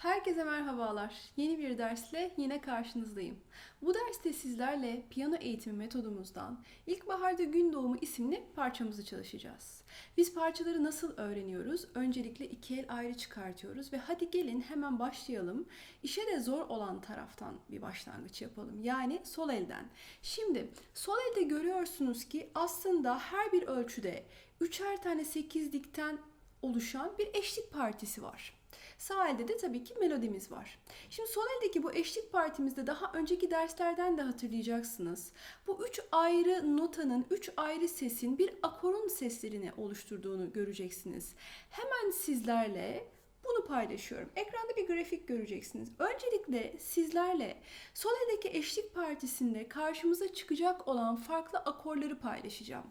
Herkese merhabalar. Yeni bir dersle yine karşınızdayım. Bu derste sizlerle piyano eğitimi metodumuzdan İlkbaharda Gün Doğumu isimli parçamızı çalışacağız. Biz parçaları nasıl öğreniyoruz? Öncelikle iki el ayrı çıkartıyoruz ve hadi gelin hemen başlayalım. İşe de zor olan taraftan bir başlangıç yapalım. Yani sol elden. Şimdi sol elde görüyorsunuz ki aslında her bir ölçüde üçer tane sekizlikten oluşan bir eşlik partisi var. Sağ elde de tabii ki melodimiz var. Şimdi sol eldeki bu eşlik partimizde daha önceki derslerden de hatırlayacaksınız. Bu üç ayrı notanın, üç ayrı sesin bir akorun seslerini oluşturduğunu göreceksiniz. Hemen sizlerle bunu paylaşıyorum. Ekranda bir grafik göreceksiniz. Öncelikle sizlerle sol eldeki eşlik partisinde karşımıza çıkacak olan farklı akorları paylaşacağım.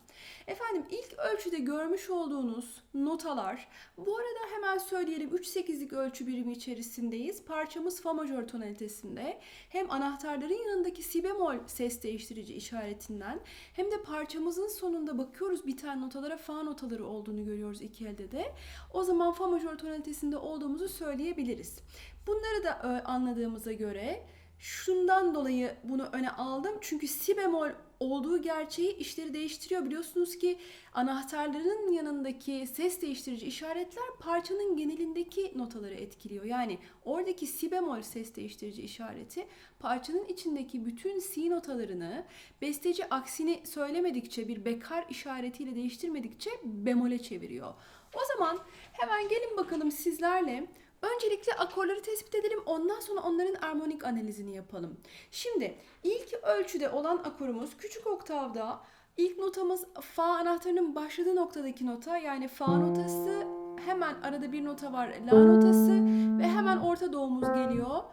Efendim ilk ölçüde görmüş olduğunuz notalar, bu arada hemen söyleyelim 3-8'lik ölçü birimi içerisindeyiz. Parçamız fa majör tonalitesinde. Hem anahtarların yanındaki si bemol ses değiştirici işaretinden hem de parçamızın sonunda bakıyoruz biten notalara fa notaları olduğunu görüyoruz iki elde de. O zaman fa majör tonalitesinde olduğumuzu söyleyebiliriz. Bunları da e, anladığımıza göre şundan dolayı bunu öne aldım. Çünkü si bemol olduğu gerçeği işleri değiştiriyor. Biliyorsunuz ki anahtarların yanındaki ses değiştirici işaretler parçanın genelindeki notaları etkiliyor. Yani oradaki si bemol ses değiştirici işareti parçanın içindeki bütün si notalarını besteci aksini söylemedikçe bir bekar işaretiyle değiştirmedikçe bemole çeviriyor. O zaman hemen gelin bakalım sizlerle Öncelikle akorları tespit edelim. Ondan sonra onların armonik analizini yapalım. Şimdi ilk ölçüde olan akorumuz küçük oktavda ilk notamız fa anahtarının başladığı noktadaki nota yani fa notası hemen arada bir nota var la notası ve hemen orta doğumuz geliyor.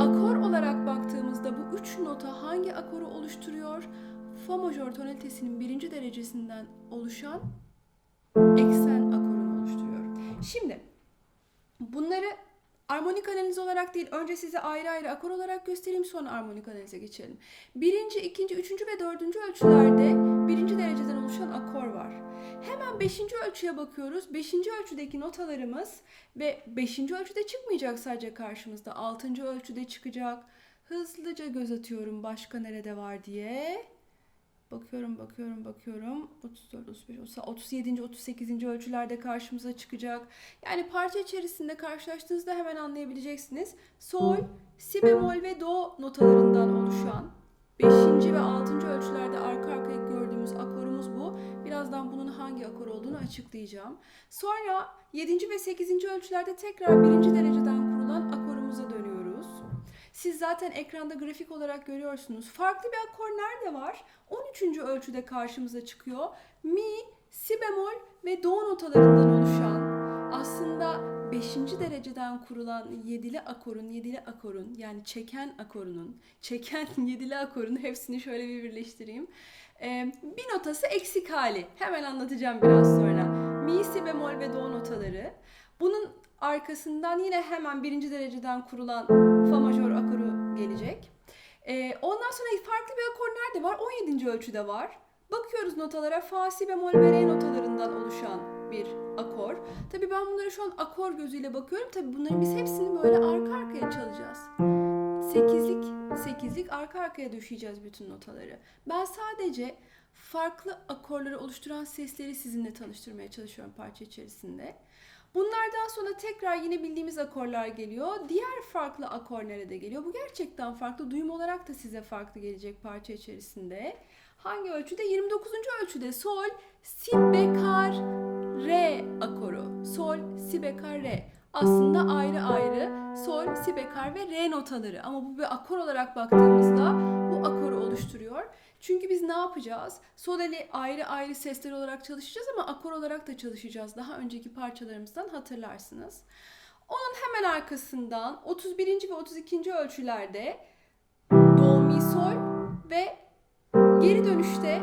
Akor olarak baktığımızda bu üç nota hangi akoru oluşturuyor? Fa majör tonalitesinin birinci derecesinden oluşan eksen oluşturuyor. Şimdi Bunları armonik analiz olarak değil, önce size ayrı ayrı akor olarak göstereyim sonra armonik analize geçelim. Birinci, ikinci, üçüncü ve dördüncü ölçülerde birinci dereceden oluşan akor var. Hemen beşinci ölçüye bakıyoruz. Beşinci ölçüdeki notalarımız ve beşinci ölçüde çıkmayacak sadece karşımızda. Altıncı ölçüde çıkacak. Hızlıca göz atıyorum başka nerede var diye. Bakıyorum, bakıyorum, bakıyorum. 34, 35, 37. 38. ölçülerde karşımıza çıkacak. Yani parça içerisinde karşılaştığınızda hemen anlayabileceksiniz. Sol, si bemol ve do notalarından oluşan 5. ve 6. ölçülerde arka arkaya gördüğümüz akorumuz bu. Birazdan bunun hangi akor olduğunu açıklayacağım. Sonra 7. ve 8. ölçülerde tekrar 1. dereceden. Siz zaten ekranda grafik olarak görüyorsunuz. Farklı bir akor nerede var? 13. ölçüde karşımıza çıkıyor. Mi, si bemol ve do notalarından oluşan aslında 5. dereceden kurulan yedili akorun, yedili akorun yani çeken akorunun, çeken yedili akorun hepsini şöyle bir birleştireyim. Ee, bir notası eksik hali. Hemen anlatacağım biraz sonra. Mi, si bemol ve do notaları. Bunun arkasından yine hemen birinci dereceden kurulan fa majör akoru gelecek. Ee, ondan sonra farklı bir akor nerede var? 17. ölçüde var. Bakıyoruz notalara fa, si bemol ve re notalarından oluşan bir akor. Tabii ben bunları şu an akor gözüyle bakıyorum. Tabii bunların biz hepsini böyle arka arkaya çalacağız. Sekizlik, sekizlik arka arkaya düşeceğiz bütün notaları. Ben sadece farklı akorları oluşturan sesleri sizinle tanıştırmaya çalışıyorum parça içerisinde. Bunlardan sonra tekrar yine bildiğimiz akorlar geliyor. Diğer farklı akor nerede geliyor? Bu gerçekten farklı. Duyum olarak da size farklı gelecek parça içerisinde. Hangi ölçüde? 29. ölçüde sol, si, bekar, re akoru. Sol, si, bekar, re. Aslında ayrı ayrı sol, si, bekar ve re notaları. Ama bu bir akor olarak baktığımızda bu akoru oluşturuyor. Çünkü biz ne yapacağız? Sol eli ayrı ayrı sesler olarak çalışacağız ama akor olarak da çalışacağız. Daha önceki parçalarımızdan hatırlarsınız. Onun hemen arkasından 31. ve 32. ölçülerde do, mi, sol ve geri dönüşte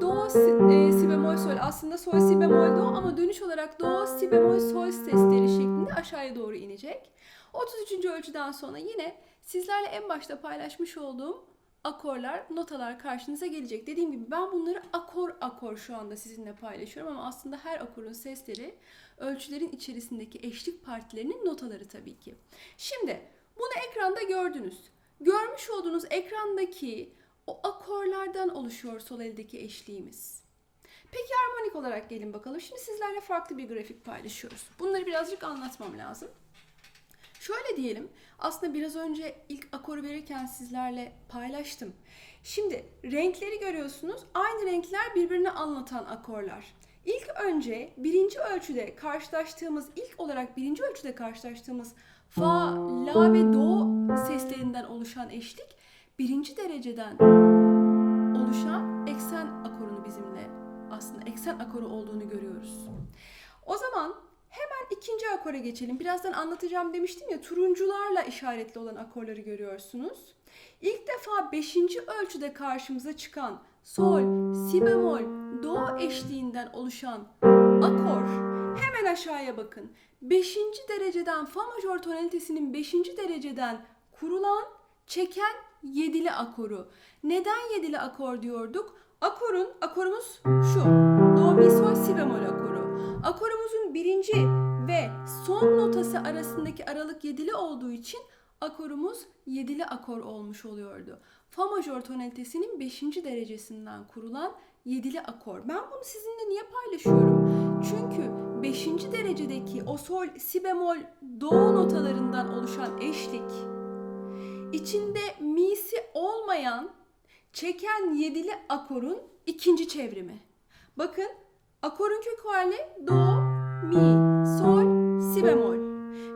do, e, si bemol, sol. Aslında sol, si bemol, do ama dönüş olarak do, si bemol, sol sesleri şeklinde aşağıya doğru inecek. 33. ölçüden sonra yine sizlerle en başta paylaşmış olduğum akorlar, notalar karşınıza gelecek. Dediğim gibi ben bunları akor akor şu anda sizinle paylaşıyorum ama aslında her akorun sesleri ölçülerin içerisindeki eşlik partilerinin notaları tabii ki. Şimdi bunu ekranda gördünüz. Görmüş olduğunuz ekrandaki o akorlardan oluşuyor sol eldeki eşliğimiz. Peki harmonik olarak gelin bakalım. Şimdi sizlerle farklı bir grafik paylaşıyoruz. Bunları birazcık anlatmam lazım. Şöyle diyelim. Aslında biraz önce ilk akoru verirken sizlerle paylaştım. Şimdi renkleri görüyorsunuz. Aynı renkler birbirini anlatan akorlar. İlk önce birinci ölçüde karşılaştığımız, ilk olarak birinci ölçüde karşılaştığımız fa, la ve do seslerinden oluşan eşlik birinci dereceden oluşan eksen akorunu bizimle aslında eksen akoru olduğunu görüyoruz. O zaman hemen ikinci akora geçelim. Birazdan anlatacağım demiştim ya turuncularla işaretli olan akorları görüyorsunuz. İlk defa beşinci ölçüde karşımıza çıkan sol, si bemol, do eşliğinden oluşan akor hemen aşağıya bakın. Beşinci dereceden fa majör tonalitesinin beşinci dereceden kurulan, çeken yedili akoru. Neden yedili akor diyorduk? Akorun, akorumuz şu. Son notası arasındaki aralık yedili olduğu için akorumuz yedili akor olmuş oluyordu. Fa majör tonalitesinin 5. derecesinden kurulan yedili akor. Ben bunu sizinle niye paylaşıyorum? Çünkü 5. derecedeki o sol, si bemol, do notalarından oluşan eşlik içinde mi'si olmayan çeken yedili akorun ikinci çevrimi. Bakın akorun kök hali do, mi, si bemol.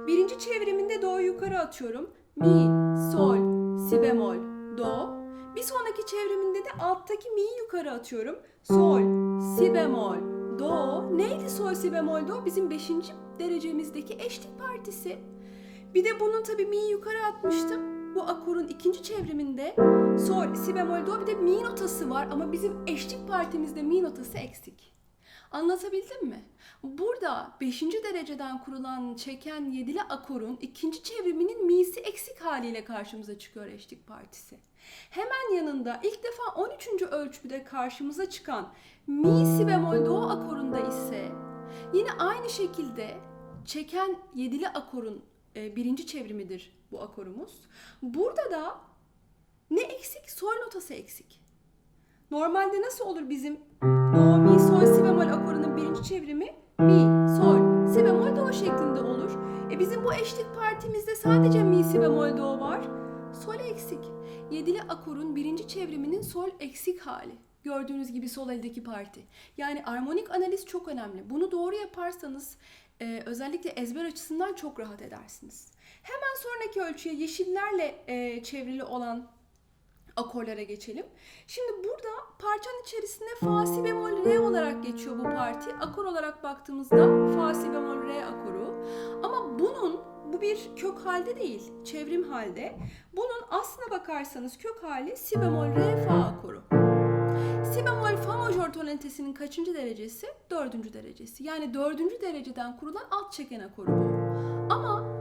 Birinci çevriminde do'yu yukarı atıyorum. Mi, sol, si bemol, do. Bir sonraki çevriminde de alttaki mi'yi yukarı atıyorum. Sol, si bemol, do. Neydi sol, si bemol, do? Bizim beşinci derecemizdeki eşlik partisi. Bir de bunun tabii mi'yi yukarı atmıştım. Bu akorun ikinci çevriminde sol, si bemol, do bir de mi notası var ama bizim eşlik partimizde mi notası eksik. Anlatabildim mi? Burada 5. dereceden kurulan çeken yedili akorun ikinci çevriminin mi'si eksik haliyle karşımıza çıkıyor eşlik partisi. Hemen yanında ilk defa 13. ölçüde karşımıza çıkan mi si bemol do akorunda ise yine aynı şekilde çeken yedili akorun e, birinci çevrimidir bu akorumuz. Burada da ne eksik? Sol notası eksik. Normalde nasıl olur bizim do, bemol akorunun birinci çevrimi? Mi, sol, si bemol, do şeklinde olur. E bizim bu eşlik partimizde sadece mi, si bemol, do var. Sol eksik. Yedili akorun birinci çevriminin sol eksik hali. Gördüğünüz gibi sol eldeki parti. Yani armonik analiz çok önemli. Bunu doğru yaparsanız e, özellikle ezber açısından çok rahat edersiniz. Hemen sonraki ölçüye yeşillerle e, çevrili olan akorlara geçelim. Şimdi burada parçanın içerisinde fa si bemol re olarak geçiyor bu parti. Akor olarak baktığımızda fa si bemol re akoru. Ama bunun bu bir kök halde değil, çevrim halde. Bunun aslına bakarsanız kök hali si bemol re fa akoru. Si bemol fa majör tonalitesinin kaçıncı derecesi? Dördüncü derecesi. Yani dördüncü dereceden kurulan alt çeken akoru bu. Ama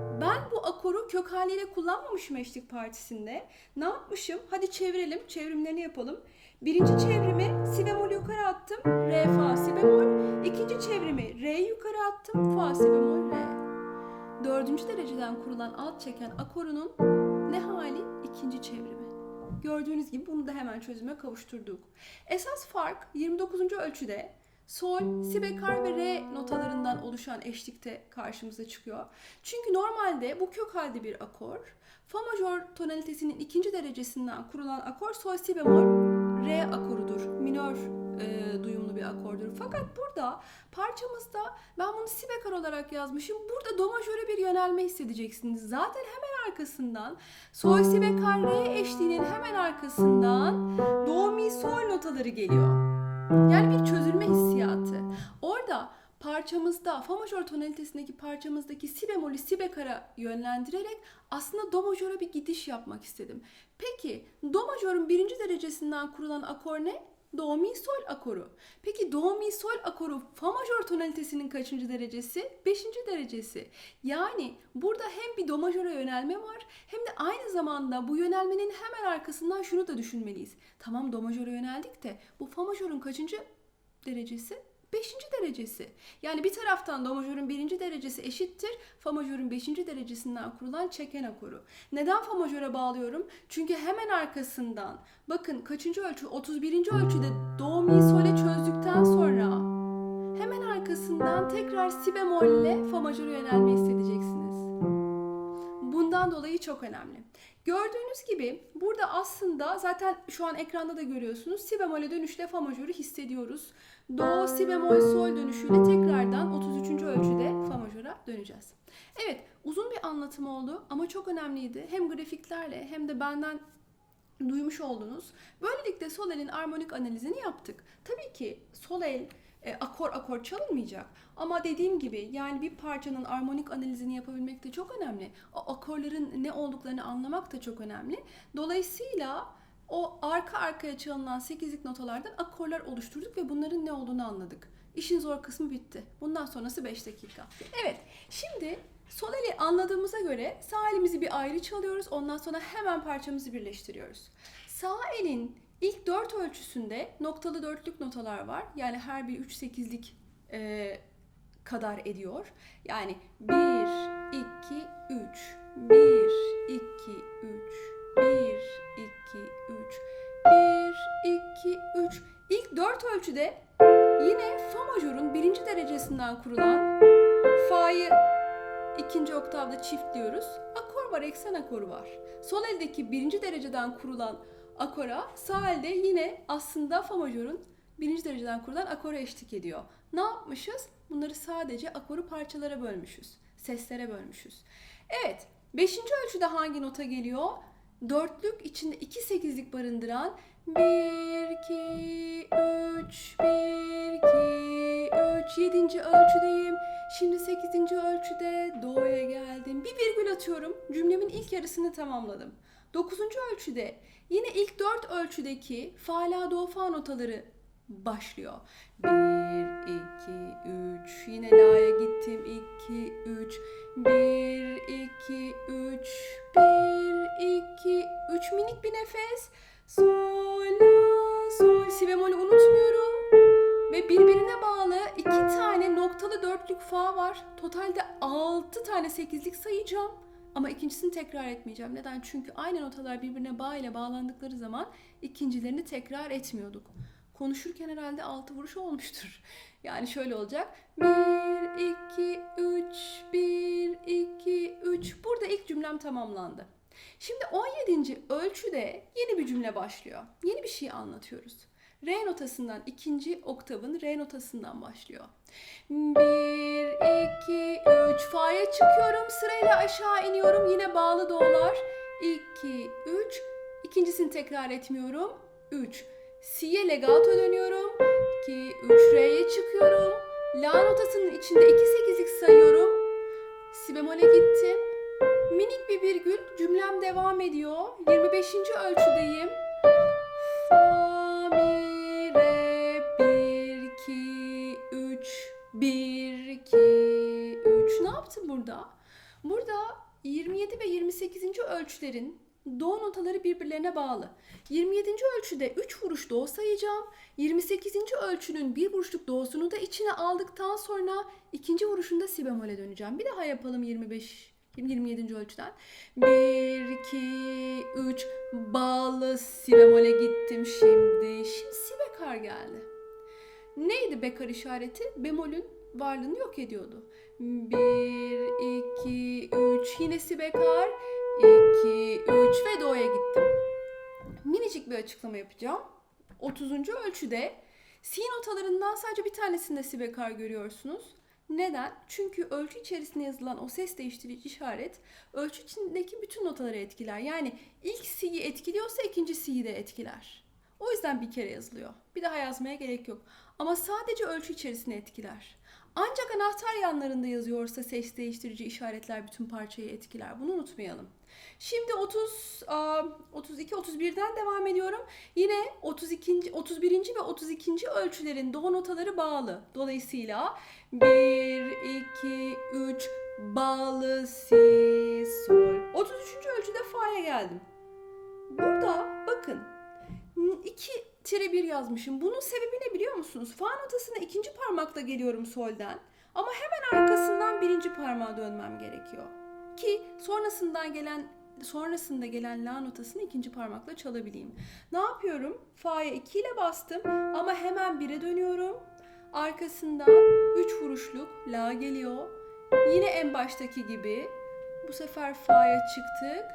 akoru kök haliyle kullanmamışım eşlik partisinde. Ne yapmışım? Hadi çevirelim. Çevrimlerini yapalım. Birinci çevrimi si bemol yukarı attım. Re fa si bemol. İkinci çevrimi re yukarı attım. Fa si bemol re. Dördüncü dereceden kurulan alt çeken akorunun ne hali? İkinci çevrimi. Gördüğünüz gibi bunu da hemen çözüme kavuşturduk. Esas fark 29. ölçüde sol, si bekar ve re notalarından oluşan eşlikte karşımıza çıkıyor. Çünkü normalde bu kök halde bir akor. Fa majör tonalitesinin ikinci derecesinden kurulan akor sol si bemol re akorudur. Minör e, duyumlu bir akordur. Fakat burada parçamızda ben bunu si bekar olarak yazmışım. Burada do majöre bir yönelme hissedeceksiniz. Zaten hemen arkasından sol si bekar re eşliğinin hemen arkasından do mi sol notaları geliyor. Yani bir çözülme hissiyatı. Orada parçamızda fa majör tonalitesindeki parçamızdaki si bemolü si bekara yönlendirerek aslında do majöre bir gidiş yapmak istedim. Peki do majörün birinci derecesinden kurulan akor ne? Do mi sol akoru. Peki do mi sol akoru fa majör tonalitesinin kaçıncı derecesi? Beşinci derecesi. Yani burada hem bir do majöre yönelme var hem de aynı zamanda bu yönelmenin hemen arkasından şunu da düşünmeliyiz. Tamam do majöre yöneldik de bu fa majörün kaçıncı derecesi? Beşinci derecesi. Yani bir taraftan do majörün birinci derecesi eşittir fa majörün beşinci derecesinden kurulan çeken akoru. Neden fa majöre bağlıyorum? Çünkü hemen arkasından bakın kaçıncı ölçü? 31. ölçüde do mi sole çözdükten sonra hemen arkasından tekrar si bemolle fa majöre yönelme hissedeceksiniz. Bundan dolayı çok önemli. Gördüğünüz gibi burada aslında zaten şu an ekranda da görüyorsunuz si bemole dönüşle fa majörü hissediyoruz. Do, si bemol, sol dönüşüyle tekrardan 33. ölçüde fa majöre döneceğiz. Evet uzun bir anlatım oldu ama çok önemliydi. Hem grafiklerle hem de benden duymuş oldunuz. Böylelikle sol elin armonik analizini yaptık. Tabii ki sol el e, akor akor çalınmayacak. Ama dediğim gibi yani bir parçanın armonik analizini yapabilmek de çok önemli. O akorların ne olduklarını anlamak da çok önemli. Dolayısıyla o arka arkaya çalınan 8'lik notalardan akorlar oluşturduk ve bunların ne olduğunu anladık. İşin zor kısmı bitti. Bundan sonrası 5 dakika. Evet, şimdi sol eli anladığımıza göre sağ elimizi bir ayrı çalıyoruz. Ondan sonra hemen parçamızı birleştiriyoruz. Sağ elin ilk 4 ölçüsünde noktalı dörtlük notalar var. Yani her bir 3-8'lik e, kadar ediyor. Yani 1, 2, 3, 1, 2, 3, 1, 2, 3, 1, 2, 3. İlk 4 ölçüde yine fa majörün birinci derecesinden kurulan fa'yı ikinci oktavda çiftliyoruz. Akor var, eksen akoru var. Sol eldeki birinci dereceden kurulan akora sağ elde yine aslında fa majörün birinci dereceden kurulan akora eşlik ediyor. Ne yapmışız? Bunları sadece akoru parçalara bölmüşüz. Seslere bölmüşüz. Evet. Beşinci ölçüde hangi nota geliyor? Dörtlük içinde iki sekizlik barındıran 1, 2, 3, 1, 2, 3. Yedinci ölçüdeyim. Şimdi sekizinci ölçüde do'ya geldim. Bir virgül atıyorum. Cümlemin ilk yarısını tamamladım. Dokuzuncu ölçüde yine ilk dört ölçüdeki fa, la, do, fa notaları başlıyor. 1, 2, 3. Yine la'ya gittim. 2, 3. 1, 2, 3. 1, 2, 3. Minik bir nefes. Sol, la, sol. Si bemolü unutmuyorum. Ve birbirine bağlı iki tane noktalı dörtlük fa var. Totalde 6 tane sekizlik sayacağım. Ama ikincisini tekrar etmeyeceğim. Neden? Çünkü aynı notalar birbirine bağ ile bağlandıkları zaman ikincilerini tekrar etmiyorduk. Konuşurken herhalde altı vuruş olmuştur. Yani şöyle olacak. 1, 2, 3, 1, 2, 3. Burada ilk cümlem tamamlandı. Şimdi 17. ölçüde yeni bir cümle başlıyor. Yeni bir şey anlatıyoruz. Re notasından ikinci oktavın re notasından başlıyor. 1, 2, 3. Fa'ya çıkıyorum. Sırayla aşağı iniyorum. Yine bağlı do'lar. 2, 3. İkincisini tekrar etmiyorum. 3. Si'ye legato dönüyorum. 2, 3. Re'ye çıkıyorum. La notasının içinde 2 sekizlik sayıyorum. Si bemole gittim. Minik bir virgül. Cümlem devam ediyor. 25. ölçüdeyim. Burada? Burada 27 ve 28. ölçülerin do notaları birbirlerine bağlı. 27. ölçüde 3 vuruş do sayacağım. 28. ölçünün bir vuruşluk do'sunu da içine aldıktan sonra ikinci vuruşunda si bemole döneceğim. Bir daha yapalım 25 27. ölçüden. 1 2 3 bağlı si bemole gittim şimdi. Şimdi si bekar geldi. Neydi bekar işareti? Bemolün varlığını yok ediyordu. 1 2 3 yine si bekar 2 3 ve do'ya gittim. Minicik bir açıklama yapacağım. 30. ölçüde si notalarından sadece bir tanesinde si bekar görüyorsunuz. Neden? Çünkü ölçü içerisinde yazılan o ses değiştirici işaret ölçü içindeki bütün notaları etkiler. Yani ilk si'yi etkiliyorsa ikinci si'yi de etkiler. O yüzden bir kere yazılıyor. Bir daha yazmaya gerek yok. Ama sadece ölçü içerisinde etkiler. Ancak anahtar yanlarında yazıyorsa ses değiştirici işaretler bütün parçayı etkiler. Bunu unutmayalım. Şimdi 30, aa, 32, 31'den devam ediyorum. Yine 32. 31. ve 32. ölçülerin do notaları bağlı. Dolayısıyla 1, 2, 3 bağlı si, sol. 33. ölçüde fa'ya geldim. Burada bakın 2 tire 1 yazmışım. Bunun sebebi ne biliyor musunuz? Fa notasına ikinci parmakla geliyorum solden. Ama hemen arkasından birinci parmağa dönmem gerekiyor. Ki sonrasından gelen sonrasında gelen la notasını ikinci parmakla çalabileyim. Ne yapıyorum? Fa'ya 2 ile bastım ama hemen 1'e dönüyorum. Arkasından 3 vuruşluk la geliyor. Yine en baştaki gibi. Bu sefer Fa'ya çıktık.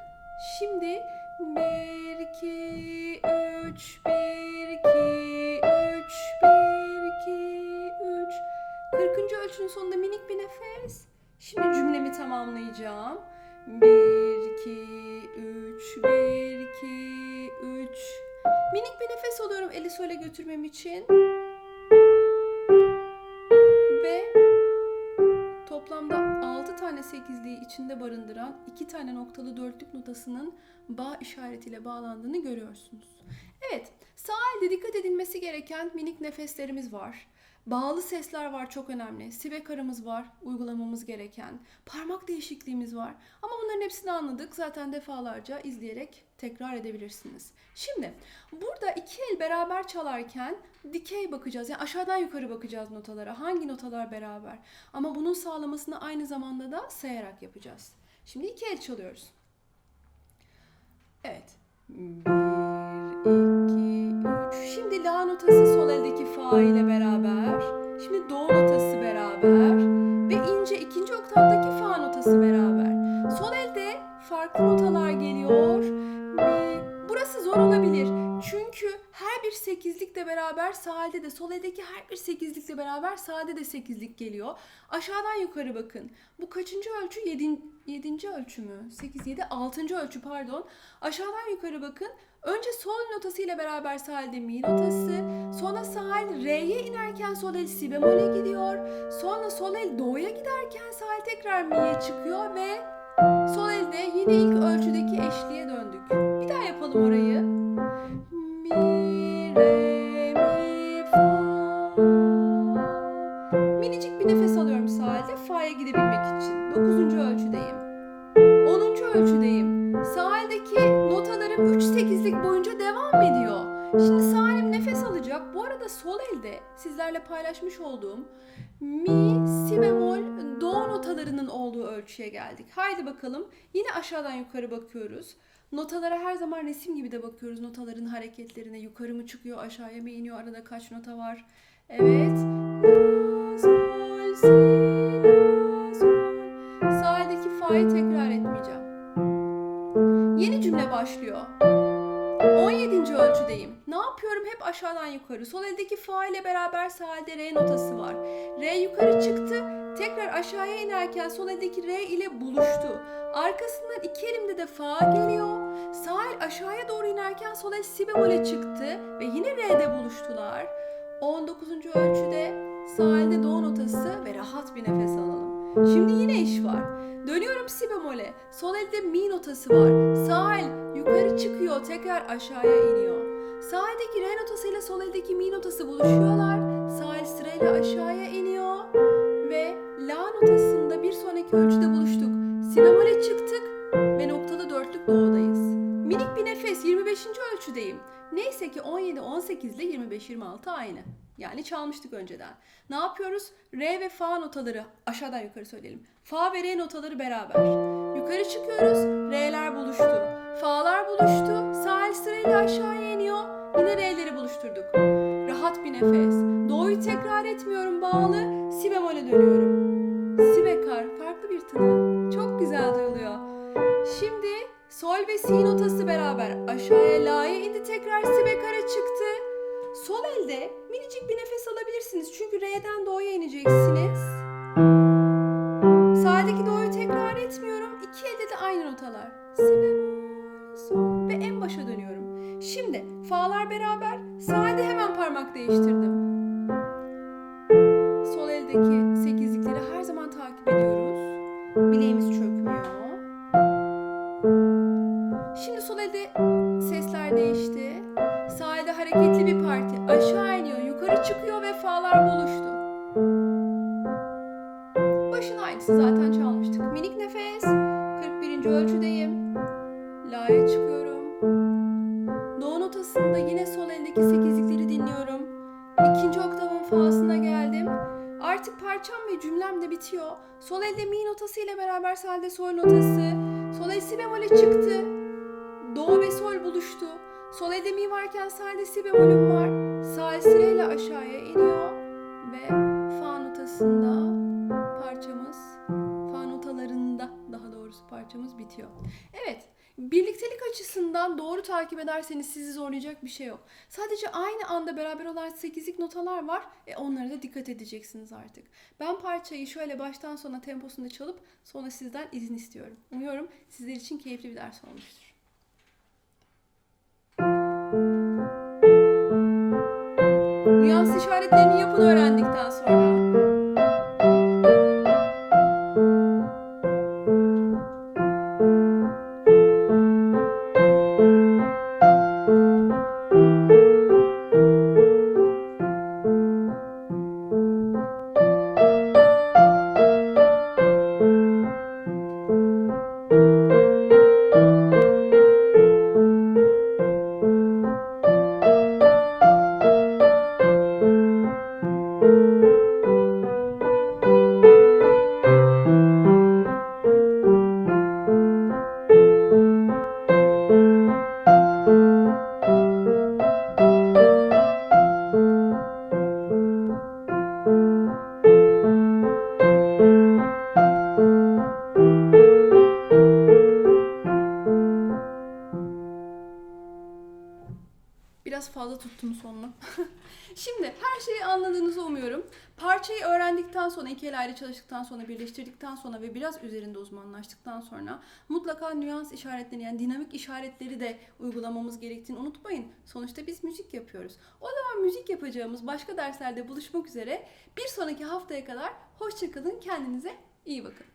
Şimdi 1 2 3 1 ölçünün sonunda minik bir nefes. Şimdi cümlemi tamamlayacağım. 1 2 3 1 2 3 Minik bir nefes alıyorum eli söyle götürmem için. Ve toplamda 6 tane sekizliği içinde barındıran 2 tane noktalı dörtlük notasının bağ işaretiyle bağlandığını görüyorsunuz. Evet, sağ elde dikkat edilmesi gereken minik nefeslerimiz var. Bağlı sesler var çok önemli. Si karımız var uygulamamız gereken. Parmak değişikliğimiz var. Ama bunların hepsini anladık. Zaten defalarca izleyerek tekrar edebilirsiniz. Şimdi burada iki el beraber çalarken dikey bakacağız. Yani aşağıdan yukarı bakacağız notalara. Hangi notalar beraber? Ama bunun sağlamasını aynı zamanda da sayarak yapacağız. Şimdi iki el çalıyoruz. Evet. Bir, iki. Şimdi la notası sol eldeki fa ile beraber. Şimdi do notası beraber. Ve ince ikinci oktavdaki fa notası beraber. Sol elde farklı notalar geliyor. Bir sekizlikle beraber sağ de sol eldeki her bir sekizlikle beraber sağda de sekizlik geliyor. Aşağıdan yukarı bakın. Bu kaçıncı ölçü? Yedin, yedinci ölçü mü? Sekiz, yedi, altıncı ölçü pardon. Aşağıdan yukarı bakın. Önce sol notası ile beraber sağ elde mi notası. Sonra sağ re'ye inerken sol el si bemole gidiyor. Sonra sol el do'ya giderken sağ tekrar mi'ye çıkıyor ve sol elde yine ilk ölçüdeki eşliğe döndük. Bir daha yapalım orayı. Mi. Minicik bir nefes alıyorum sağ fa'ya gidebilmek için. Dokuzuncu ölçüdeyim. Onuncu ölçüdeyim. Sağ notalarım 3 sekizlik boyunca devam ediyor. Şimdi sağ nefes alacak. Bu arada sol elde sizlerle paylaşmış olduğum mi, si bemol, do notalarının olduğu ölçüye geldik. Haydi bakalım. Yine aşağıdan yukarı bakıyoruz. Notalara her zaman resim gibi de bakıyoruz. Notaların hareketlerine yukarı mı çıkıyor, aşağıya mı iniyor, arada kaç nota var? Evet. Sol, sol. Sağ eldeki fa'yı tekrar etmeyeceğim. Yeni cümle başlıyor. 17. ölçüdeyim. Ne yapıyorum? Hep aşağıdan yukarı. Sol eldeki fa ile beraber sağ elde re notası var. Re yukarı çıktı. Tekrar aşağıya inerken sol eldeki re ile buluştu. Arkasından iki elimde de fa geliyor. Sağ el aşağıya doğru inerken sol el si bemole çıktı ve yine re'de buluştular. 19. ölçüde sağ elde do notası ve rahat bir nefes alalım. Şimdi yine iş var. Dönüyorum si bemole. Sol elde mi notası var. Sağ el yukarı çıkıyor, tekrar aşağıya iniyor. Sağ eldeki re notası ile sol eldeki mi notası buluşuyorlar. Sağ el sırayla aşağıya iniyor ve la notasında bir sonraki ölçüde buluştuk. Si bemole çıktık 25. ölçüdeyim. Neyse ki 17, 18 ile 25, 26 aynı. Yani çalmıştık önceden. Ne yapıyoruz? Re ve fa notaları aşağıdan yukarı söyleyelim. Fa ve re notaları beraber. Yukarı çıkıyoruz. Re'ler buluştu. Fa'lar buluştu. Sağ el sırayla aşağıya iniyor. Yine re'leri buluşturduk. Rahat bir nefes. Do'yu tekrar etmiyorum bağlı. Si bemole dönüyorum. Si ve kar farklı bir tını. Çok güzel duyuluyor. Şimdi sol ve si notası beraber aşağıya la'ya indi tekrar si ve kara çıktı. Sol elde minicik bir nefes alabilirsiniz çünkü re'den do'ya ineceksiniz. Sağdaki do'yu tekrar etmiyorum. İki elde de aynı notalar. Si bemol, sol ve en başa dönüyorum. Şimdi fa'lar beraber sağ elde hemen parmak değiştirdim. Sol eldeki sekizlikleri her zaman takip ediyoruz. Bileğimiz çökmüyor. Şimdi sol elde sesler değişti. Sağ elde hareketli bir parti. Aşağı iniyor, yukarı çıkıyor ve fa'lar buluştu. Başın aynısı zaten çalmıştık. Minik nefes. 41. ölçüdeyim. La'ya çıkıyorum. Do notasında yine sol eldeki sekizlikleri dinliyorum. İkinci oktavın fa'sına geldim. Artık parçam ve cümlem de bitiyor. Sol elde mi notası ile beraber selde sol notası. Sol el si bemole çıktı. Do ve sol buluştu. Sol elde mi varken salde si bemolüm var. Sağ sireyle aşağıya iniyor. Ve fa notasında parçamız, fa notalarında daha doğrusu parçamız bitiyor. Evet, birliktelik açısından doğru takip ederseniz sizi zorlayacak bir şey yok. Sadece aynı anda beraber olan 8'lik notalar var. E onlara da dikkat edeceksiniz artık. Ben parçayı şöyle baştan sona temposunda çalıp sonra sizden izin istiyorum. Umuyorum sizler için keyifli bir ders olmuştur. Nüans işaretlerini yapın öğrendikten sonra. Sonra, iki el ayrı çalıştıktan sonra, birleştirdikten sonra ve biraz üzerinde uzmanlaştıktan sonra mutlaka nüans işaretlerini yani dinamik işaretleri de uygulamamız gerektiğini unutmayın. Sonuçta biz müzik yapıyoruz. O zaman müzik yapacağımız başka derslerde buluşmak üzere. Bir sonraki haftaya kadar hoşçakalın, kendinize iyi bakın.